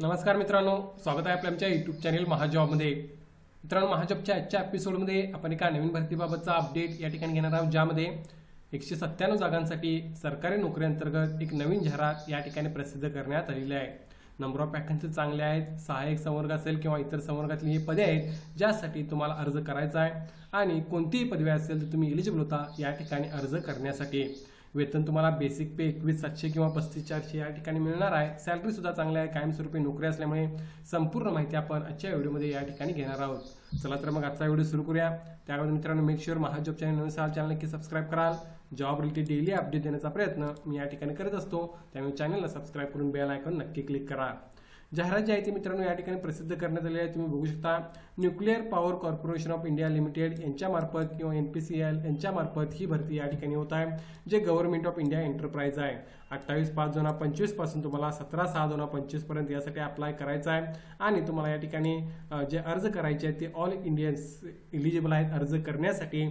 नमस्कार मित्रांनो स्वागत आहे आपल्या आमच्या युट्यूब चॅनेल महाजॉबमध्ये मित्रांनो महाजॉबच्या आजच्या एपिसोडमध्ये आपण एका नवीन भरतीबाबतचा अपडेट या ठिकाणी घेणार आहोत ज्यामध्ये एकशे सत्त्याण्णव जागांसाठी सरकारी नोकरीअंतर्गत एक नवीन जाहिरात या ठिकाणी प्रसिद्ध करण्यात आलेली आहे. नंबर ऑफ वॅकन्सी चांगले आहेत सहाय्यक संवर्ग असेल किंवा इतर संवर्गातली ही पदे आहेत ज्यासाठी तुम्हाला अर्ज करायचा आहे. आणि कोणतीही पदवी असेल तर तुम्ही एलिजिबल होता या ठिकाणी अर्ज करण्यासाठी. वेतन तुम्हाला बेसिक पे एकवीस सातशे किंवा पस्तीस चारशे या ठिकाणी मिळणार आहे. सॅलरी सुद्धा चांगली आहे. कायमस्वरूपी नोकरी असल्यामुळे संपूर्ण माहिती आपण आजच्या व्हिडिओमध्ये या ठिकाणी घेणार आहोत. चला तर मग आजचा व्हिडिओ सुरू करूया. त्यामध्ये मित्रांनो मेक शुअर महाजॉब चॅनल नसाल चॅनल नक्की सबस्क्राईब कराल. जॉब रिलेटेड डेली अपडेट देण्याचा प्रयत्न मी या ठिकाणी करत असतो. त्यामुळे चॅनलला सबस्क्राईब करून बेल आयकॉन नक्की क्लिक करा. जाहिरात जी आहे ती मित्रांनो या ठिकाणी प्रसिद्ध करण्यात आली आहे. तुम्ही बघू शकता nuclear power corporation of India limited यांच्यामार्फत किंवा एन पी सी एल यांच्यामार्फत ही भरती या ठिकाणी होत आहे जे गव्हर्नमेंट ऑफ इंडिया एंटरप्राइज आहे. अठ्ठावीस पाच दोन हजार पंचवीसपासून तुम्हाला सतरा सहा दोन हजार पंचवीसपर्यंत यासाठी अप्लाय करायचा आहे. आणि तुम्हाला या ठिकाणी जे अर्ज करायचे आहेत ते ऑल इंडियन्स इलिजिबल आहेत. अर्ज करण्यासाठी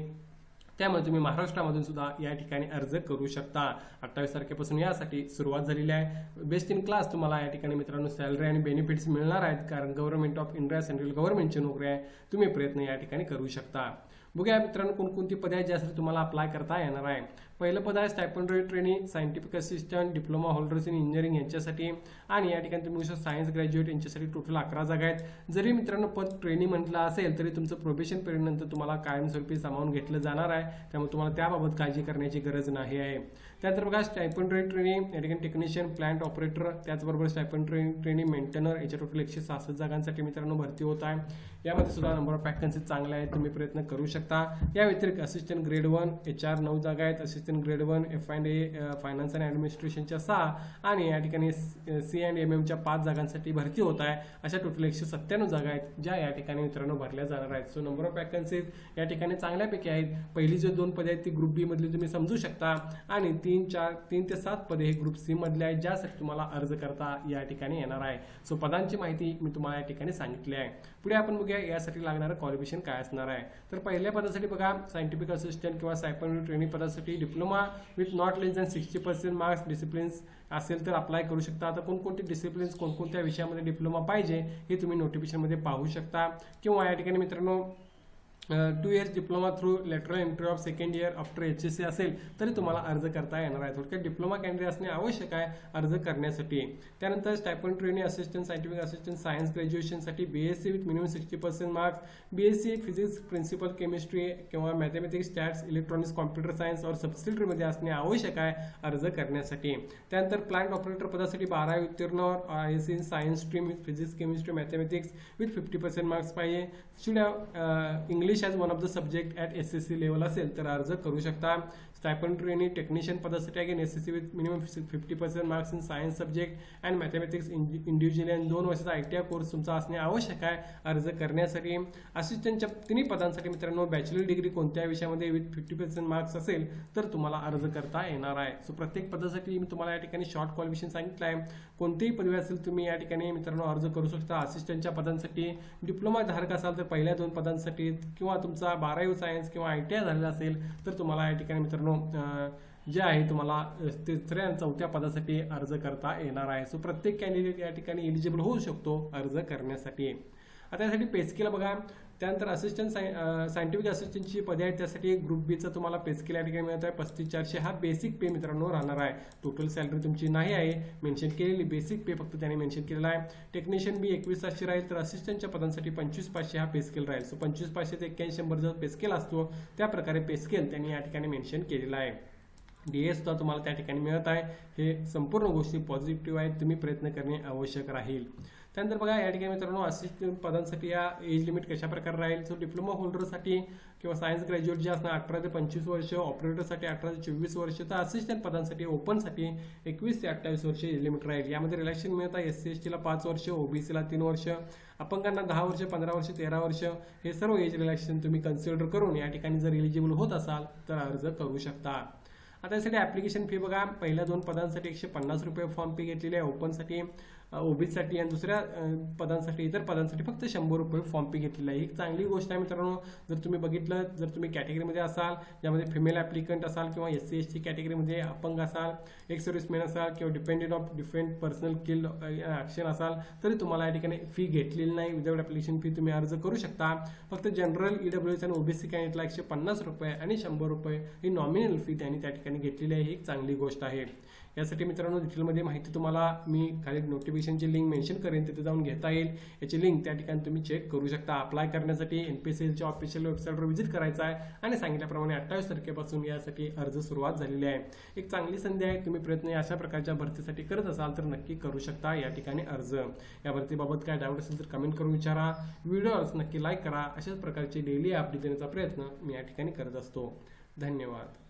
त्यामुळे तुम्ही महाराष्ट्रामधून सुद्धा या ठिकाणी अर्ज करू शकता. अठ्ठावीस तारखेपासून यासाठी सुरुवात झालेली आहे. बेस्ट इन क्लास तुम्हाला या ठिकाणी मित्रांनो सॅलरी आणि बेनिफिट्स मिळणार आहेत कारण गव्हर्नमेंट ऑफ इंडिया सेंट्रल गव्हर्नमेंटची नोकरी आहे. तुम्ही प्रयत्न या ठिकाणी करू शकता. बघूया मित्रांनो कोणकोणती पदे आहेत असेल तुम्हाला अप्लाय करता येणार आहे. पहिलं पद आहे stipendiary training scientific assistant diploma holders in engineering यांच्यासाठी आणि या ठिकाणी तुम्ही बघू सायन्स ग्रॅज्युएट यांच्यासाठी टोटल अकरा जागा आहेत. जरी मित्रांनो पद ट्रेनिंग म्हटलं असेल तरी तुमचं प्रोबेशन पिरियडनंतर तुम्हाला कायमस्वरूपी सामावून घेतलं जाणार आहे. त्यामुळे तुम्हाला त्याबाबत काळजी करण्याची गरज नाही आहे. त्यानंतर बघा स्टायपंडरी ट्रेनिंग या ठिकाणी टेक्निशियन प्लांट ऑपरेटर त्याचबरोबर स्टायपन ट्रेनिंग मेंटेनर याच्या टोटल एकशे सहासष्ट जागांसाठी मित्रांनो भरती होत आहे. यामध्ये सुद्धा नंबर ऑफ वॅकन्सी चांगले आहेत तुम्ही प्रयत्न करू शकता. या व्यतिरिक्त assistant grade one H R नऊ जागा आहेत. Assistant grade one F and A finance and ॲडमिनिस्ट्रेशनच्या सहा आणि या ठिकाणी सी अँड एम एमच्या पाच जागांसाठी भरती होत आहे. अशा टोटल एकशे सत्त्याण्णव जागा आहेत ज्या या ठिकाणी मित्रांनो भरल्या जाणार आहेत. सो नंबर ऑफ वॅकन्सीज या ठिकाणी चांगल्यापैकी आहेत. पहिली जे दोन पदे आहेत ती ग्रुप बी मधली तुम्ही समजू शकता. आणि तीन चार तीन ते सात पदे हे ग्रुप सी मधले आहेत ज्यासाठी तुम्हाला अर्ज करता या ठिकाणी येणार आहे. सो पदांची माहिती मी तुम्हाला या ठिकाणी सांगितली आहे. पुढे आपण बघूया यासाठी लागणारं क्वालिफिकेशन काय असणार आहे. तर पहिल्या पदासाठी बघा सायंटिफिक असिस्टंट किंवा सायपन ट्रेनिंग पदासाठी diploma with not less than sixty percent marks disciplines असेल तर अप्लाय करू शकता. आता कोणकोणते डिसिप्लिन्स कोणकोणत्या विषयामध्ये डिप्लोमा पाहिजे हे तुम्ही नोटिफिकेशनमध्ये पाहू शकता. किंवा या ठिकाणी मित्रांनो two years diploma through lateral entry of second year after H S C असेल तरी तुम्हाला अर्ज करता येणार आहे. थोडक्यात डिप्लोमा कॅन्डिडेट असणे आवश्यक आहे अर्ज करण्यासाठी. त्यानंतर stipend training assistant scientific assistant science ग्रॅज्युएशनसाठी B S C with minimum sixty percent marks B S C physics principal chemistry किंवा mathematics stats electronics computer science और सबसिडरीमध्ये असणे आवश्यक आहे अर्ज करण्यासाठी. त्यानंतर प्लांट ऑपरेटर पदासाठी बारा उत्तीर्ण I S in science stream with physics chemistry mathematics with fifty percent marks पाहिजे. Should have English as one of the subject at S S C level असेल तर अर्ज करू शकता. स्टायपन ट्रेनिंग टेक्निशियन पदासाठी again S S C with minimum fifty percent marks in science subject and mathematics individual आणि दोन वर्षाचा I T I course तुमचा असणे आवश्यक आहे अर्ज करण्यासाठी. असिस्टंटच्या तिन्ही पदांसाठी मित्रांनो बॅचलर डिग्री कोणत्या विषयामध्ये विथ फिफ्टी पर्सेंट मार्क्स असेल तर तुम्हाला अर्ज करता येणार आहे. सो प्रत्येक पदासाठी मी तुम्हाला या ठिकाणी शॉर्ट क्वालिफिकेशन सांगितलं आहे. कोणतीही पदवी असेल तुम्ही या ठिकाणी मित्रांनो अर्ज करू शकता. असिस्टंटच्या पदांसाठी डिप्लोमा धारक असाल तर पहिल्या दोन पदांसाठी किंवा तुमचा बारावी सायन्स किंवा आय टी आय झालेला असेल तर तुम्हाला या ठिकाणी मित्रांनो जे आहे तुम्हाला तिसऱ्या चौथ्या पदासाठी अर्ज करता येणार आहे. सो प्रत्येक कॅन्डिडेट या ठिकाणी एलिजिबल होऊ शकतो अर्ज करण्यासाठी. आता यासाठी पेस्केला बघा. त्यानंतर असिस्टंट साय सायंटिफिक असिस्टंटची पदे आहेत. त्यासाठी ग्रुप बीचा तुम्हाला पेस्केल या ठिकाणी मिळत आहे पस्तीस चारशे हा बेसिक पे मित्रांनो राहणार आहे. टोटल सॅलरी तुमची नाही आहे. मेन्शन केलेली बेसिक पे फक्त त्याने मेन्शन केलेला आहे. टेक्निशियन बी एकवीस सातशे राहील. तर असिस्टंटच्या पदांसाठी पंचवीस पाचशे हा पेस्केल राहील. सो पंचवीस पाचशे ते एक्क्याऐंशी शंभर जो पेस्केल असतो त्या प्रकारे पेस्केल त्यांनी या ठिकाणी मेन्शन केलेला आहे. डी एसुद्धा सुद्धा तुम्हाला त्या ठिकाणी मिळत आहे. हे संपूर्ण गोष्टी पॉझिटिव्ह आहेत. तुम्ही प्रयत्न करणे आवश्यक राहील. त्यानंतर बघा या ठिकाणी मित्रांनो असिस्टंट पदांसाठी या एज लिमिट कशा प्रकारे राहील? सो डिप्लोमा होल्डरसाठी किंवा सायन्स ग्रॅज्युएट जे असणार अठरा ते पंचवीस वर्ष ऑपरेटरसाठी अठरा ते चोवीस वर्ष तर असिस्टंट पदांसाठी ओपनसाठी एकवीस ते अठ्ठावीस वर्ष एज लिमिट राहील. यामध्ये रिलॅक्शन मिळत आहे. एस सी एस टीला पाच वर्ष ओबीसीला तीन वर्ष अपंगांना दहा वर्ष पंधरा वर्ष तेरा वर्ष हे सर्व एज रिलॅक्सेशन तुम्ही कन्सिडर करून या ठिकाणी जर एलिजिबल होत असाल तर अर्ज करू शकता. आता यासाठी ॲप्लिकेशन फी बघा. पहिल्या दोन पदांसाठी एकशे पन्नास रुपये फॉर्म फी घेतलेली आहे. ओपनसाठी ओबीसीसाठी आणि दुसऱ्या पदांसाठी इतर पदांसाठी फक्त शंभर रुपये फॉर्म फी घेतलेला आहे. ही चांगली गोष्ट आहे मित्रांनो जर तुम्ही बघितलं जर तुम्ही कॅटेगरीमध्ये असाल ज्यामध्ये फिमेल ॲप्लिकंट असाल किंवा एस सी एस टी कॅटेगरीमध्ये अपंग असाल एक सर्व्हिसमॅन असाल किंवा dependent of different personnel kill action असाल तरी तुम्हाला या ठिकाणी फी घेतलेली नाही. विदाउट ॲप्लिकेशन फी तुम्ही अर्ज करू शकता. फक्त जनरल ईडब्ल्यू एस आणि ओबीसी कॅन्डिडेटला एकशे पन्नास रुपये आणि शंभर रुपये ही नॉमिनल फी त्यांनी त्या ठिकाणी घेतलेली आहे. ही एक चांगली गोष्ट आहे. यासाठी मित्रांनो डिटेलमध्ये माहिती तुम्हाला मी खाली नोटिफिकेशनची लिंक मेन्शन करेन तिथे जाऊन घेता येईल. याची लिंक त्या ठिकाणी तुम्ही चेक करू शकता. अप्लाय करण्यासाठी एन पी सी एलच्या ऑफिशियल वेबसाईटवर व्हिजिट करायचा आहे आणि सांगितल्याप्रमाणे अठ्ठावीस तारखेपासून यासाठी अर्ज सुरुवात झालेली आहे. एक चांगली संधी आहे. तुम्ही प्रयत्न अशा प्रकारच्या भरतीसाठी करत असाल तर नक्की करू शकता या ठिकाणी अर्ज. या भरतीबाबत काय डाऊट असेल तर कमेंट करून विचारा. व्हिडिओज नक्की लाईक करा. अशाच प्रकारचे डेली अपडेट देण्याचा प्रयत्न मी या ठिकाणी करत असतो. धन्यवाद.